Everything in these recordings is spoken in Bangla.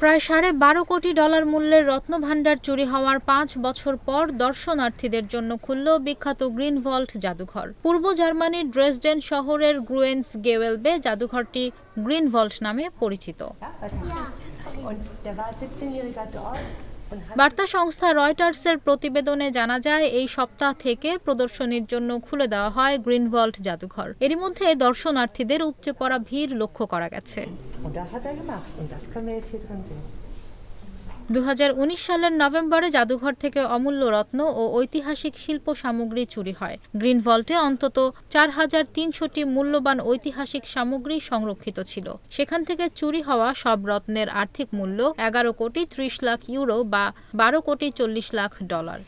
প্রায় সাড়ে বারো কোটি ডলার মূল্যের রত্নভাণ্ডার চুরি হওয়ার পাঁচ বছর পর দর্শনার্থীদের জন্য খুলল বিখ্যাত গ্রিন ভল্ট জাদুঘর। পূর্ব জার্মানির ড্রেসডেন শহরের গ্রুয়েন্স গেওয়েলবে জাদুঘরটি গ্রিন ভল্ট নামে পরিচিত। Und der war 17-jähriger dort und hat বার্তা সংস্থা রয়টার্সের প্রতিবেদনে জানা যায়, এই সপ্তাহ থেকে প্রদর্শনীর জন্য খুলে দেওয়া হয় গ্রিন ভল্ট জাদুঘর। এর মধ্যে দর্শনার্থীদের উপচে পড়া ভিড় লক্ষ্য করা গেছে। Und das hat er gemacht. Und das können wir jetzt hier drin sehen. দু সালের নভেম্বরে জাদুঘর থেকে অমূল্য রত্ন ও ঐতিহাসিক শিল্প সামগ্রী চুরি হয় গ্রিন ভল্টে অন্তত চার হাজার তিনশোটি মূল্যবান ঐতিহাসিক সামগ্রী সংরক্ষিত ছিল সেখান থেকে চুরি হওয়া সব রত্নের আর্থিক মূল্য এগারো কোটি ত্রিশ লাখ ইউরো বা বারো কোটি চল্লিশ লাখ ডলার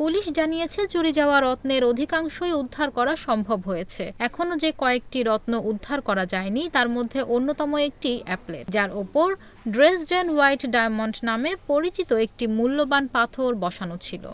পুলিশ জানিয়েছে, চুরি যাওয়া রত্নের অধিকাংশই উদ্ধার করা সম্ভব হয়েছে। এখনও যে কয়েকটি রত্ন উদ্ধার করা যায়নি, তার মধ্যে অন্যতম একটি অ্যাপলেট, যার ওপর ড্রেসডেন হোয়াইট ডায়মন্ড নামে পরিচিত একটি মূল্যবান পাথর বসানো ছিল।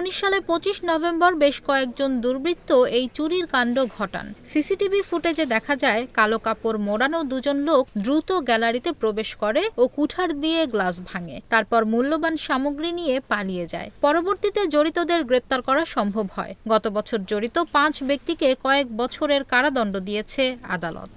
উনিশ সালে পঁচিশ নভেম্বর বেশ কয়েকজন দুর্বৃত্ত এই চুরির কাণ্ড ঘটান। সিসিটিভি ফুটেজে দেখা যায়, কালো কাপড় মোড়ানো দুজন লোক দ্রুত গ্যালারিতে প্রবেশ করে ও কুঠার দিয়ে গ্লাস ভাঙে, তারপর মূল্যবান সামগ্রী নিয়ে পালিয়ে যায়। পরবর্তীতে জড়িতদের গ্রেপ্তার করা সম্ভব হয়। গত বছর জড়িত পাঁচ ব্যক্তিকে কয়েক বছরের কারাদণ্ড দিয়েছে আদালত।